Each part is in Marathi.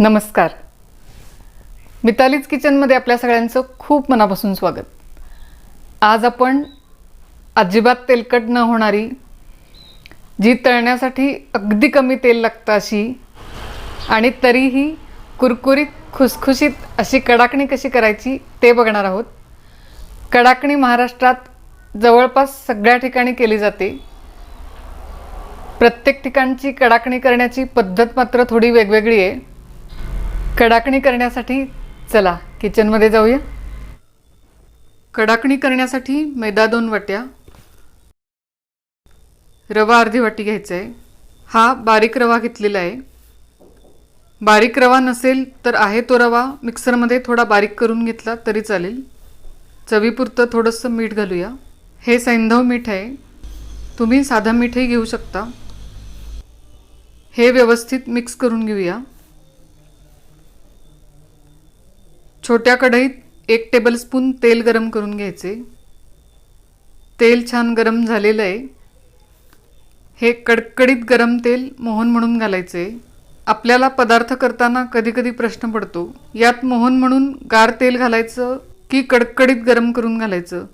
नमस्कार. मितालीज किचनमध्ये आपल्या सगळ्यांचं खूप मनापासून स्वागत. आज आपण अजिबात तेलकट न होणारी जी तळण्यासाठी अगदी कमी तेल लागतं अशी आणि तरीही कुरकुरीत खुसखुशीत अशी कडाकणी कशी करायची ते बघणार आहोत. कडाकणी महाराष्ट्रात जवळपास सगळ्या ठिकाणी केली जाते. प्रत्येक ठिकाणची कडाकणी करण्याची पद्धत मात्र थोडी वेगवेगळी आहे. कडाकणी करण्यासाठी चला किचनमध्ये जाऊया. कडाकणी करण्यासाठी मैदा दोन वाट्या. रवा अर्धी वाटी घ्यायचा आहे हा बारीक रवा घेतलेला आहे. बारीक रवा नसेल तर आहे तो रवा. मिक्सरमध्ये थोडा बारीक करून घेतला तरी चालेल. चवीपुरतं थोडंसं मीठ घालूया. हे सैंधव मीठ आहे. तुम्ही साधं मीठही घेऊ शकता. हे व्यवस्थित मिक्स करून घेऊया. छोट्या कढईत एक टेबलस्पून तेल गरम करून घ्यायचे. तेल छान गरम झालेलं आहे. हे कडकडीत गरम तेल मोहन म्हणून घालायचे. आपल्याला पदार्थ करताना कधीकधी प्रश्न पडतो. यात मोहन म्हणून गार तेल घालायचं की कडकडीत गरम करून घालायचं?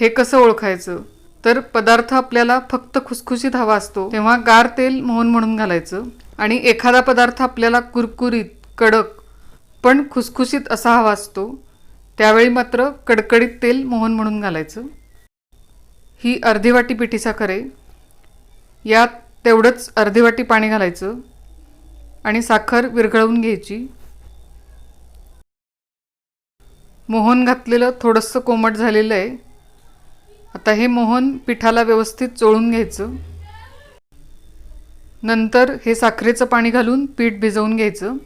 हे कसं ओळखायचं? तर पदार्थ आपल्याला फक्त खुसखुशीत हवा असतो तेव्हा गार तेल मोहन म्हणून घालायचं. आणि एखादा पदार्थ आपल्याला कुरकुरीत कडक पण खुसखुशीत असा हवा असतो त्यावेळी मात्र कडकडीत तेल मोहन म्हणून घालायचं. ही अर्धी वाटी पिठी साखर आहे. यात तेवढंच अर्धी वाटी पाणी घालायचं आणि साखर विरघळवून घ्यायची. मोहन घातलेलं थोडंसं कोमट झालेलं आहे. आता हे मोहन पिठाला व्यवस्थित चोळून घ्यायचं. नंतर हे साखरेचं पाणी घालून पीठ भिजवून घ्यायचं.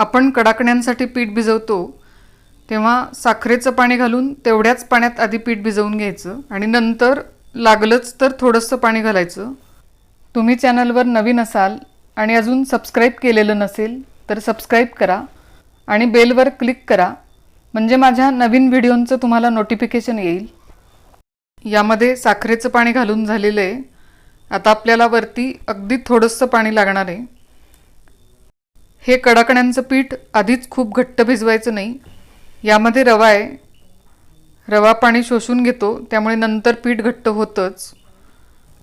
आपण कडाकण्यांसाठी पीठ भिजवतो तेव्हा साखरेचं पाणी घालून तेवढ्याच पाण्यात आधी पीठ भिजवून घ्यायचं आणि नंतर लागलंच तर थोडंसं पाणी घालायचं. तुम्ही चॅनलवर नवीन असाल आणि अजून सबस्क्राईब केलेलं नसेल तर सबस्क्राईब करा आणि बेलवर क्लिक करा म्हणजे माझ्या नवीन व्हिडिओंचं तुम्हाला नोटिफिकेशन येईल. यामध्ये साखरेचं पाणी घालून झालेलं आहे. आता आपल्याला वरती अगदी थोडंसं पाणी लागणार आहे. हे कडाकण्यांचं पीठ आधीच खूप घट्ट भिजवायचं नाही. यामध्ये रवा आहे. रवा पाणी शोषून घेतो त्यामुळे नंतर पीठ घट्ट होतंच.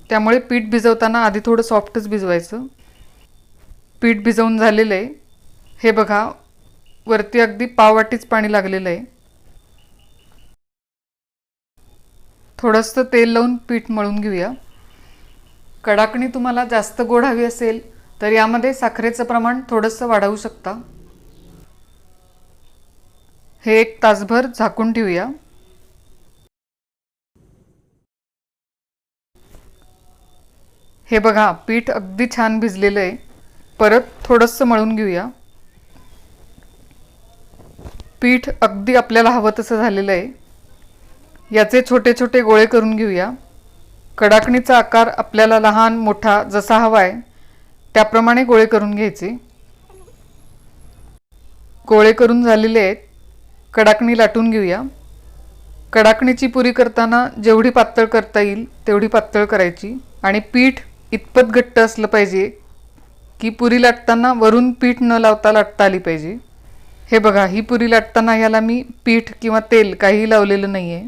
त्यामुळे पीठ भिजवताना आधी थोडं सॉफ्टच भिजवायचं. पीठ भिजवून झालेलं आहे. हे बघा वरती अगदी पाववाटीच पाणी लागलेलं आहे. थोडंसं तेल लावून पीठ मळून घेऊया. कडाकणी तुम्हाला जास्त गोड हवी असेल तर यामध्ये साखरेचं प्रमाण थोडंसं वाढवू शकता. हे एक तासभर झाकून ठेवूया. हे बघा पीठ अगदी छान भिजलेलं आहे. परत थोडंसं मळून घेऊया. पीठ अगदी आपल्याला हवं तसं झालेलं आहे. याचे छोटे छोटे गोळे करून घेऊया. कडाकणीचा आकार आपल्याला लहान मोठा जसा हवा आहे त्याप्रमाणे गोळे करून घ्यायचे. गोळे करून झालेले आहेत. कडाकणी लाटून घेऊया. कडाकणीची पुरी करताना जेवढी पातळ करता येईल तेवढी पातळ करायची. आणि पीठ इतपत घट्ट असलं पाहिजे की पुरी लाटताना वरून पीठ न लावता लाटता आली पाहिजे. हे बघा ही पुरी लाटताना याला मी पीठ किंवा तेल काहीही लावलेलं नाही आहे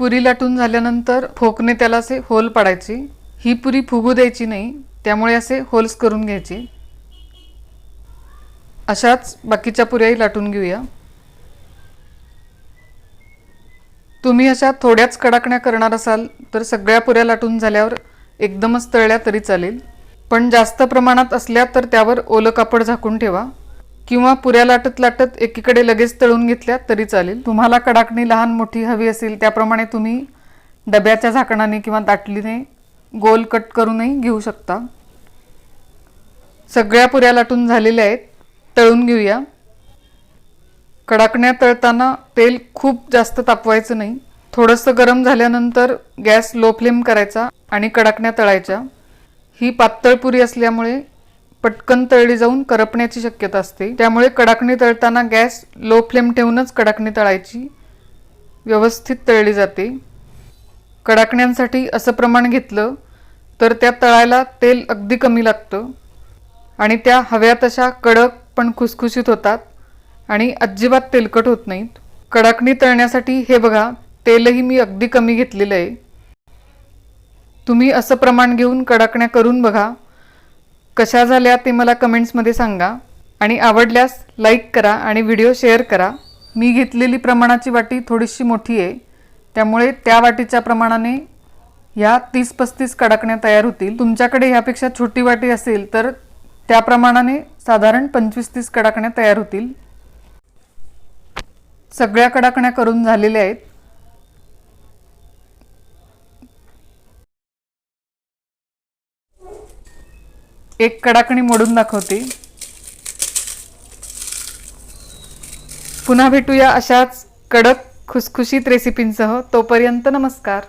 पुरी लाटून झाल्यानंतर फोकने त्याला असे होल पाडायचे. ही पुरी फुगू द्यायची नाही त्यामुळे असे होल्स करून घ्यायचे. अशाच बाकीच्या पुऱ्याही लाटून घेऊया. तुम्ही अशा थोड्याच कडाकण्या करणार असाल तर सगळ्या पुऱ्या लाटून झाल्यावर एकदमच तळल्या तरी चालेल. पण जास्त प्रमाणात असल्या तर त्यावर ओलं कापड झाकून ठेवा. किंवा पुऱ्या लाटत लाटत एकीकडे लगेच तळून घेतल्या तरी चालेल. तुम्हाला कडाकणी लहान मोठी हवी असेल त्याप्रमाणे तुम्ही डब्याच्या झाकणाने किंवा ताटलीने गोल कट करूनही घेऊ शकता. सगळ्या पुऱ्या लाटून झालेल्या आहेत तळून घेऊया. कडाकण्या तळताना तेल खूप जास्त तापवायचं नाही. थोडंसं गरम झाल्यानंतर गॅस लो फ्लेम करायचा आणि कडाकण्या तळायच्या. ही पातळ पुरी असल्यामुळे पटकन तळली जाऊन करपण्याची शक्यता असते. त्यामुळे कडाकणी तळताना गॅस लो फ्लेम ठेवूनच कडाकणी तळायची व्यवस्थित तळली जाते. कडाकण्यांसाठी असं प्रमाण घेतलं तर त्या तळायला तेल अगदी कमी लागतं आणि त्या हव्या तशा कडक पण खुसखुशीत होतात आणि अजिबात तेलकट होत नाहीत. कडाकणी तळण्यासाठी हे बघा तेलही मी अगदी कमी घेतलेलं आहे. तुम्ही असं प्रमाण घेऊन कडाकण्या करून बघा. कशा झाल्या ते मला कमेंट्समध्ये सांगा. आणि आवडल्यास लाईक करा आणि व्हिडिओ शेअर करा. मी घेतलेली प्रमाणाची वाटी थोडीशी मोठी आहे. त्यामुळे त्या वाटीच्या प्रमाणाने ह्या तीस पस्तीस कडाकण्या तयार होतील. तुमच्याकडे ह्यापेक्षा छोटी वाटी असेल तर त्या प्रमाणाने साधारण पंचवीस तीस कडाकण्या तयार होतील. सगळ्या कडाकण्या करून झालेल्या आहेत. एक कडाकणी मोडून दाखवते. पुन्हा भेटूया अशाच कडक खुसखुशीत रेसिपींसह तोपर्यंत नमस्कार.